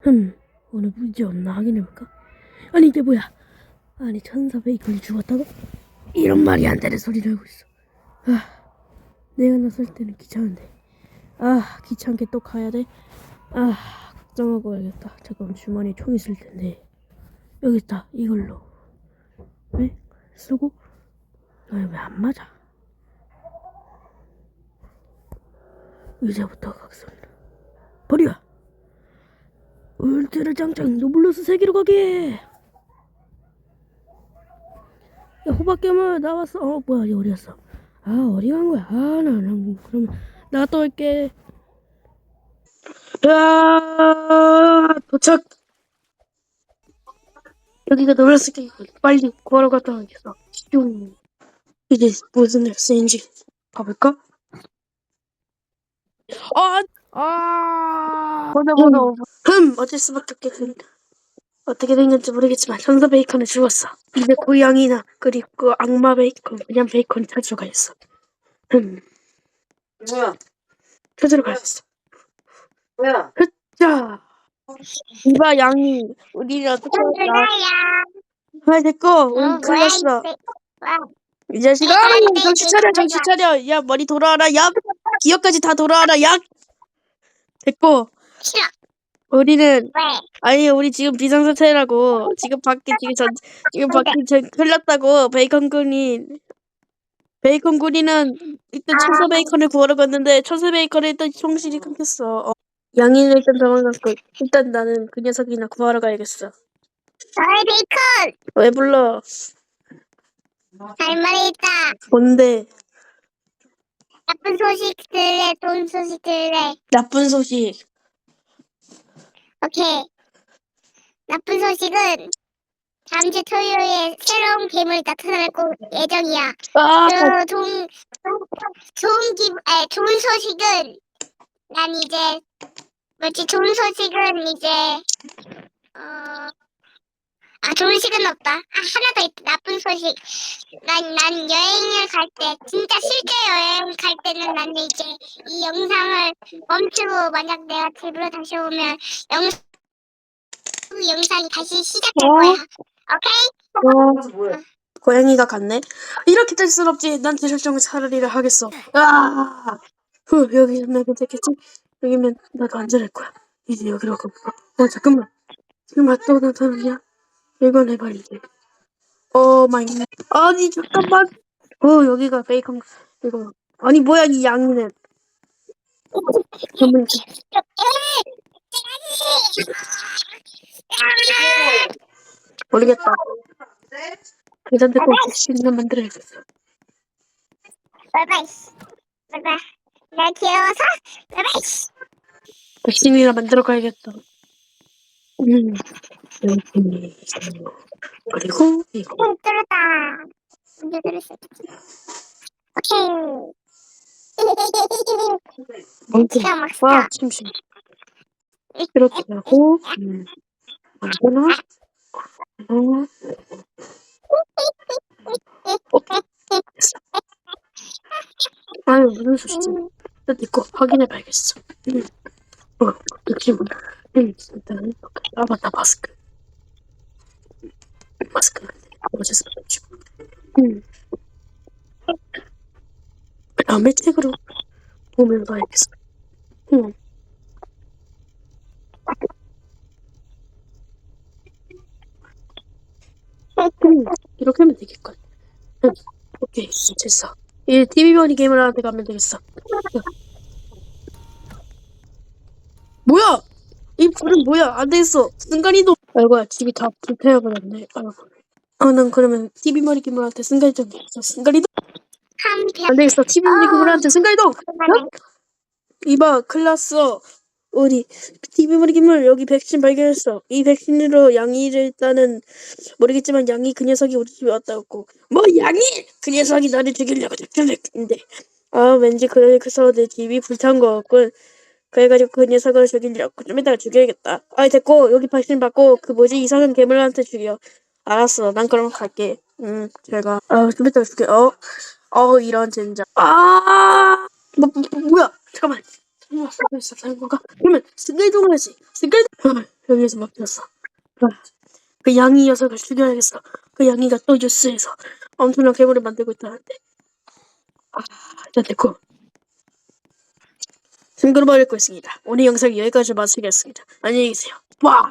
흠, 오늘 문제 없나 확인해볼까? 아니 이게 뭐야? 아니 천사 베이컨이 죽었다고? 이런 말이 안 되는 소리를 하고 있어. 아, 내가 나설 때는 귀찮은데. 아, 귀찮게 또 가야 돼? 아, 걱정하고 와야겠다. 잠깐 주머니에 총 있을 텐데. 여기 있다. 이걸로. 왜? 쓰고? 왜안 맞아? 이제부터 각성이다. 버려! 울트라 장장 노블러스 세계로 가게! 야, 호박 괴물 나왔어. 어, 뭐야, 얘 어디 갔어? 아, 어디 간 거야? 아, 나, 나, 그럼, 나갔다 올게. 야, 도착! 여기가 세계고 빨리 구하러 갔다 와야겠어. 슝. 이게 무슨 엑스인지 가볼까? 아, 아, 보다 보다 오버. 흠, 어쩔 수밖에 없겠습니다. 어떻게 된 건지 모르겠지만 천사 베이컨을 주웠어. 이제 고양이나 그리고 악마 베이컨, 그냥 베이컨 찾으러 가야겠어. 흠, 뭐야? 찾으러 가야겠어. 뭐야? 자, 이봐 양이 우리는 어떻게 할까? 아 됐고, 우리 큰일 났어. 이 자식아, 정신 차려, 정신 차려. 야 머리 돌아와라, 야 기억까지 다 돌아와라, 야. 됐고, 싫어. 우리는 왜? 아니 우리 지금 비상사태라고 지금 밖에 지금 전 지금 밖에 전 큰일 났다고 베이컨 군이 베이컨 군이는 일단 천사 베이컨을 구하러 갔는데 천사 베이컨을 일단 정신이 끊겼어 어. 양이는 일단 도망갔고 일단 나는 그 녀석이나 구하러 가야겠어 너의 베이컨. 왜 불러 할 말이 있다. 뭔데 나쁜 소식 들래. 좋은 소식 들래. 나쁜 소식 오케이. 나쁜 소식은 다음 주 토요일에 새로운 괴물이 나타날 거 예정이야. 아그 좋은 좋은 기, 에 좋은 소식은 난 이제 뭐지 좋은 소식은 이제 어. 아 좋은 소식은 없다. 아 하나 더 있다. 나쁜 소식. 난 난 여행을 갈 때 진짜 실제 여행 갈 때는 나는 이제 이 영상을 멈추고 만약 내가 집으로 다시 오면 영 그 영상이 다시 시작될 어? 거야. 오케이? 어? 고양이가 갔네 이렇게 될순 없지 난 대절정을 차라리를 하겠어 아 후, 여기면 괜찮겠지? 여기면 나도 안전할 거야. 이제 여기로 가볼까? 어, 잠깐만. 지금 왔다 나타나냐? 이건 해봐, 이제. 오 마이 갓. 아니, 잠깐만. 어, 여기가 베이컨, 이거. 아니, 뭐야, 이 양이는. 그러면 모르겠다. 일단 데리고 백신이나 만들어야겠어. 바이바이. 바이바이. 나 귀여워서 바이바이. 백신이나 만들어 가야겠다. 음. 그리고, 이거. 응, 뚫었다. 이제 뚫었어. 오케이. 뭔지. 기가 막히다. 와, 침실. 이렇게 하고, 음, 하나, 어, 됐어. 아유, 무슨 소리지? 일단 이거 확인해 봐야겠어. 음, 어, 뭐야? 음, 일단, 아, 맞다, 마스크. 마스크. 어제서 가지고. 음. 그 다음에 책으로 보면서 해야겠어. 음. 음, 이렇게 하면 되겠군. 응, 오케이, 됐어. 이 TV 버니 게임을한테 가면 되겠어. 응. 뭐야? 이 불은 뭐야? 안 되겠어. 순간이동. 아이고야, 집이 다 불태워버렸네. 아이고. 아, 난 그러면 TV 머리 기물한테 순간이동 있어. 순간이동. 한 별. 안 되겠어. TV 머리 기물한테 순간이동. 이봐, 클났어. 우리 TV 머리 기물 여기 백신 발견했어. 이 백신으로 양이를 일단은 모르겠지만 양이 그 녀석이 우리 집에 왔다고. 뭐 양이? 그 녀석이 나를 죽이려고 했는데. 아 왠지 그래서 내 집이 불탄 거 같군. 그래가지고 그 녀석을 죽이려고. 좀 이따가 죽여야겠다. 아 됐고, 여기 발신 받고, 그 뭐지, 이상한 괴물한테 죽여. 알았어, 난 그럼 갈게. 응, 제가. 아, 좀 이따가 죽여. 어? 어, 이런 젠장. 아! 뭐, 뭐, 뭐 뭐야? 잠깐만. 잠깐만, 잠깐만, 잠깐만. 그러면, 스케이동을 하지. 스케이동! 여기에서 막혔어. 그 양이 녀석을 죽여야겠어. 그 양이가 또 뉴스에서 엄청난 괴물을 만들고 있다는데. 아, 일단 됐고. 등급을 올릴 것입니다. 오늘 영상 여기까지 마치겠습니다. 안녕히 계세요. 와!